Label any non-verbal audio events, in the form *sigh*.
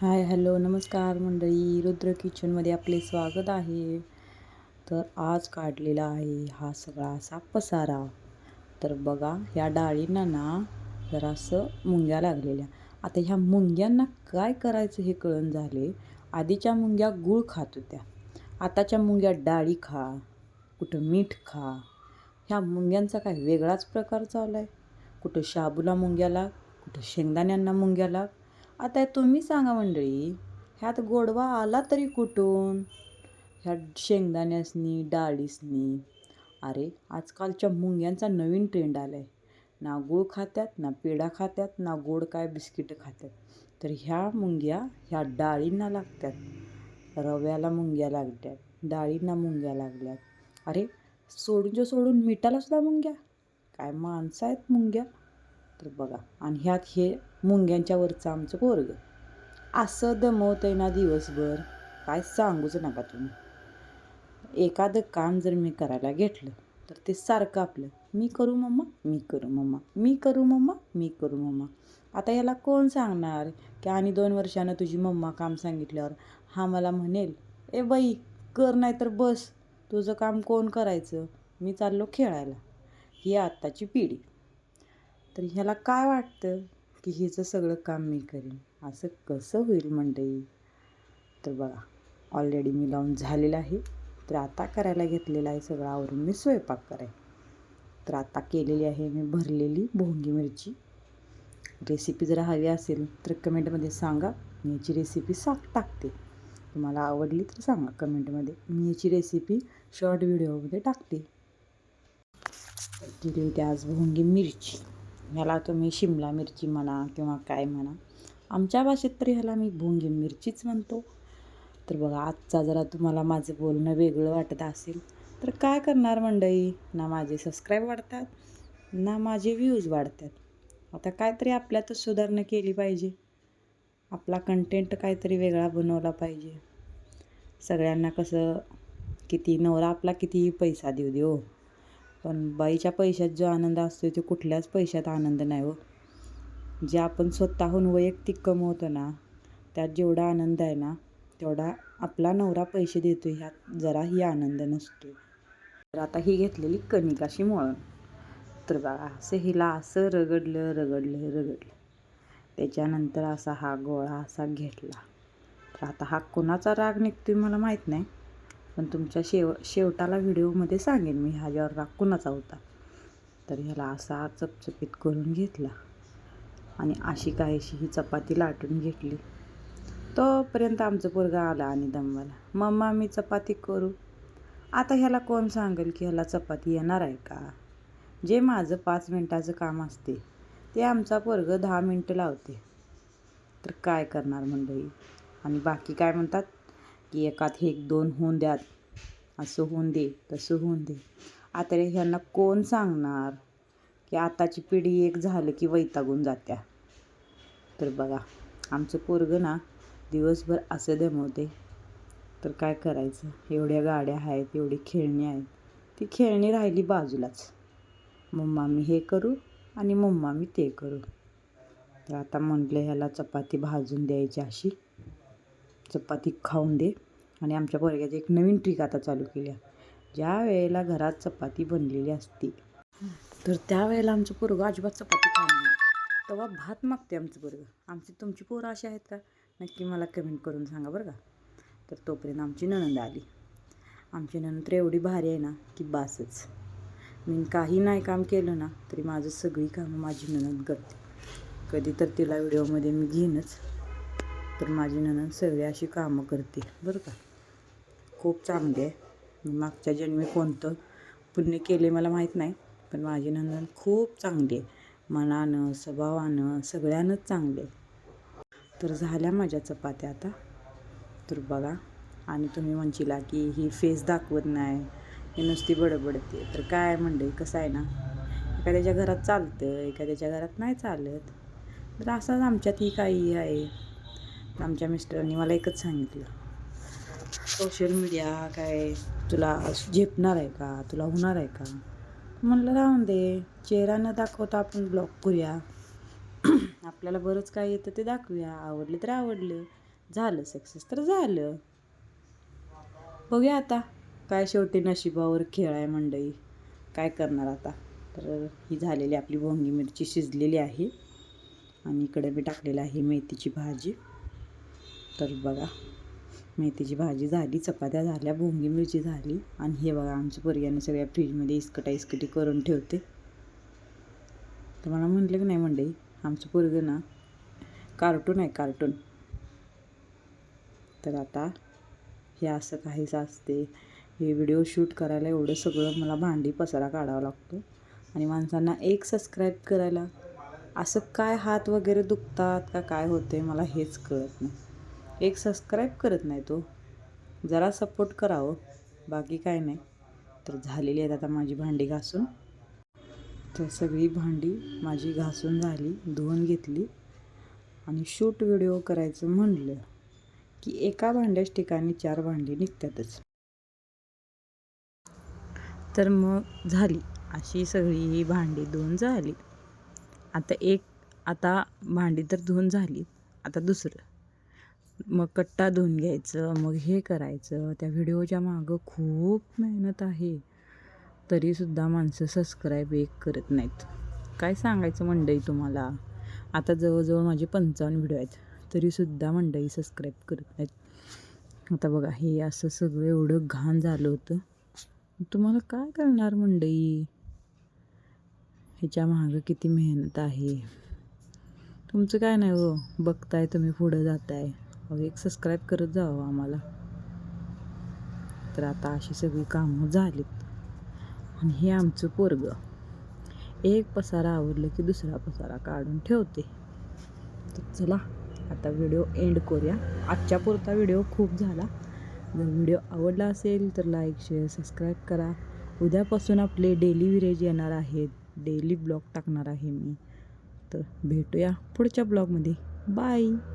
Hi hello नमस्कार मंडळी. रुद्र किचनमध्ये आपले स्वागत आहे. तर आज काढलेला आहे हा सगळा असा पसारा. तर बघा ह्या डाळींना ना जरासं मुंग्या लागलेल्या. आता ह्या मुंग्यांना काय करायचं हे कळण झाले. आधीच्या मुंग्या गूळ खात होत्या. आताच्या मुंग्या डाळी खा कुठं मीठ खा. ह्या मुंग्यांचा काय वेगळाच प्रकार चालू आहे. कुठं शाबूला मुंग्या लाग कुठं शेंगदाण्यांना मुंग्या लाग आता तुम्ही सांगा मंडळी ह्यात गोडवा आला तरी कुठून? ह्या शेंगदाण्यासनी डाळीसनी. अरे आजकालच्या मुंग्यांचा नवीन ट्रेंड आला आहे ना गूळ खात्यात ना पेढा खात्यात ना गोड काय बिस्किटं खात्यात. तर ह्या मुंग्या ह्या डाळींना लागतात रव्याला मुंग्या लागतात डाळींना मुंग्या लागल्यात. अरे सोडून सोडून मिठाला सुद्धा मुंग्या? काय माणसं आहेत मुंग्या? तर बघा आणि ह्यात हे मुंग्यांच्या वरचं आमचं पोरग. असं दमवतं आहे ना दिवसभर. काय सांगूच नका तुम्ही. एखादं काम जर मी करायला घेतलं तर ते सारखं आपलं. मी करू मम्मा मी करू मम्मा. मी करू मम्मा मी करू मम्मा. आता याला कोण सांगणार की आणि दोन वर्षानं तुझी मम्मा काम सांगितल्यावर हा मला म्हणेल ए बाई कर नाही तर बस. तुझं काम कोण करायचं? मी चाललो खेळायला. ही आत्ताची पिढी. तर ह्याला काय वाटतं की हिचं सगळं काम मी करीन? असं कसं होईल मंडळी? तर बघा ऑलरेडी मी लावून झालेलं आहे. तर आता करायला घेतलेला आहे सगळं आवरून मी स्वयंपाक कराय. तर आता केलेली आहे मी भरलेली भोंगी मिरची. रेसिपी जर हवी असेल तर कमेंटमध्ये सांगा. मी याची रेसिपी साग टाकते. तुम्हाला आवडली तर सांगा कमेंटमध्ये. मी याची रेसिपी शॉर्ट व्हिडिओमध्ये टाकते. केली होती आज भोंगी मिरची. ह्याला तुम्ही शिमला मिरची म्हणा किंवा काय म्हणा. आमच्या भाषेत तरी ह्याला मी भोंगी मिरचीच म्हणतो. तर बघा आजचा जरा तुम्हाला माझं बोलणं वेगळं वाटत असेल तर काय करणार मंडळी? ना माझे सबस्क्राईब वाढतात ना माझे व्ह्यूज वाढतात. आता काहीतरी आपल्यातच सुधारणा केली पाहिजे. आपला कंटेंट काहीतरी वेगळा बनवला पाहिजे. सगळ्यांना कसं किती नवरा आपला कितीही पैसा देऊ दे हो पण बाईच्या पैशात जो आनंद असतो तो कुठल्याच पैशात आनंद नाही हो. जे आपण स्वतःहून वैयक्तिक कमवतो ना त्यात जेवढा आनंद आहे ना तेवढा आपला नवरा पैसे देतो ह्यात जराही आनंद नसतो तर आता ही घेतलेली कणिकाशी मळून तर बघा असं हिला असं रगडलं रगडलं रगडलं. त्याच्यानंतर असा हा गोळा असा घेतला. तर आता हा कोणाचा राग निघतोय मला माहीत नाही. पण तुमच्या शेव शेवटाला व्हिडिओमध्ये सांगेन मी ह्याच्यावर राग कुणाचा होता? तर ह्याला असा चपचपीत करून घेतला. आणि अशी काहीशी ही चपाती लाटून घेतली. तोपर्यंत आमचं पोरगा आला आणि दमवाला. मम्मा मी चपाती करू. आता ह्याला कोण सांगेल की ह्याला चपाती येणार आहे का? जे माझं पाच मिनटाचं काम असते ते आमचा पोरग दहा मिनटं लावते. तर काय करणार मंडळी? आणि बाकी काय म्हणतात? की एकात एक दोन होऊन द्यात. असं होऊन दे तसं होऊन दे. आता ह्यांना कोण सांगणार की आताची पिढी एक झालं की वैतागून जात्या? तर बघा आमचं पोरगं ना दिवसभर असं दमवते तर काय करायचं? एवढ्या गाड्या आहेत एवढी खेळणी आहेत. ती खेळणी राहिली बाजूलाच. मम्मा मी हे करू आणि मम्मा मी ते करू. तर आता म्हटलं ह्याला चपाती भाजून द्यायची अशी. चपाती खाऊन दे. आणि आमच्या पोरग्याची एक नवीन ट्रिक आता चालू केली आहे. ज्या वेळेला घरात चपाती बनलेली असते तर त्यावेळेला आमचं पोरगं अजिबात चपाती खाणार नाही. तेव्हा भात मागते आमचं पोरगं. आमची तुमची पोरं अशी आहेत का? नक्की मला कमेंट करून सांगा बरं का? तर तोपर्यंत आमची नणंद आली. आमची नणंद तर एवढी भारी आहे ना की बासच. मी काही नाही काम केलं ना तरी माझं सगळी कामं माझी नणंद करते. कधी तर तिला व्हिडिओमध्ये मी घेईनच तर माझी नणंद सगळी अशी कामं करते. बरं का? खूप चांगली आहे. मागच्या जन्मी कोणतं? पुण्य केले मला माहीत नाही पण माझी नंदन खूप चांगली आहे. मनानं स्वभावानं सगळ्यानंच चांगली आहे. तर झाल्या माझ्या चपात्या आता. तर बघा आणि तुम्ही म्हणशीला की ही फेस दाखवत नाही ही नुसती बडबडते. तर काय म्हणते कसं आहे ना? एखाद्याच्या घरात चालतं एखाद्याच्या घरात नाही चालत. तर असंच आमच्यात ही काही आहे. आमच्या मिस्टरांनी मला एकच सांगितलं. सोशल मीडिया काय तुला झेपणार आहे का? तुला होणार आहे का? म्हणलं राहून दे. चेहरा न दाखवता आपण ब्लॉग करूया. *clears throat* आपल्याला बरंच काय येतं ते दाखवूया. आवडलं तर आवडलं. झालं सक्सेस तर झालं. बघूया आता काय शेवटी नशिबावर खेळ आहे मंडई काय करणार आता? तर ही झालेली आपली भोंगी मिरची शिजलेली आहे. आणि इकडे मी टाकलेलं आहे मेथीची भाजी. तर बघा. मेथीची भाजी झाली चपात्या झाल्या भोंगी मिरची झाली आणि हे बघा आमच्या पर्याने सगळ्या फ्रीजमध्ये इस्कटा इस्कटी करून ठेवते. तर मला म्हटलं की नाही मंडळी आमचं पोरगं ना कार्टून आहे कार्टून. तर आता हे असं काहीच असते. हे व्हिडिओ शूट करायला एवढं सगळं मला भांडी पसारा काढावा लागतो आणि माणसांना एक सबस्क्राईब करायला असं काय हात वगैरे दुखतात का काय होते मला हेच कळत नाही. एक सबस्क्राईब करत नाही तो. जरा सपोर्ट करावं हो. बाकी काय नाही. तर झालेली आहेत आता माझी भांडी घासून. तर सगळी भांडी माझी घासून झाली धुवून घेतली. आणि शूट व्हिडिओ करायचं म्हणलं की एका भांड्याच ठिकाणी चार भांडी निघतातच. तर मग झाली. अशी सगळी ही भांडी धुवून झाली. आता एक आता भांडी तर धुवून झाली. आता दुसरं. मग कट्टा धुवून घ्यायचं मग हे करायचं. त्या व्हिडिओच्या मागं खूप मेहनत आहे. तरीसुद्धा माणसं सबस्क्राईब एक करत नाहीत. काय सांगायचं मंडई तुम्हाला? आता जवळजवळ माझे पंचावन्न व्हिडिओ आहेत. तरीसुद्धा मंडई सबस्क्राईब करत नाहीत. आता बघा हे असं सगळं एवढं घाण झालं होतं. तुम्हाला काय करणार मंडई? ह्याच्या मागं किती मेहनत आहे. तुमचं काय नाही हो? बघताय तुम्ही पुढं जाताय. अहो एक सबस्क्राईब करत जावं आम्हाला. तर आता अशी सगळी कामं झालीत. आणि हे आमचं पोरग. एक पसारा आवडलं की दुसरा पसारा काढून ठेवते. तर चला आता व्हिडिओ एंड करूया. आजच्या पुरता व्हिडिओ खूप झाला. जर व्हिडिओ आवडला असेल तर लाईक शेअर सबस्क्राईब करा. उद्यापासून आपले डेली विरेज येणार आहेत. डेली ब्लॉग टाकणार आहे मी. तर भेटूया पुढच्या ब्लॉगमध्ये बाय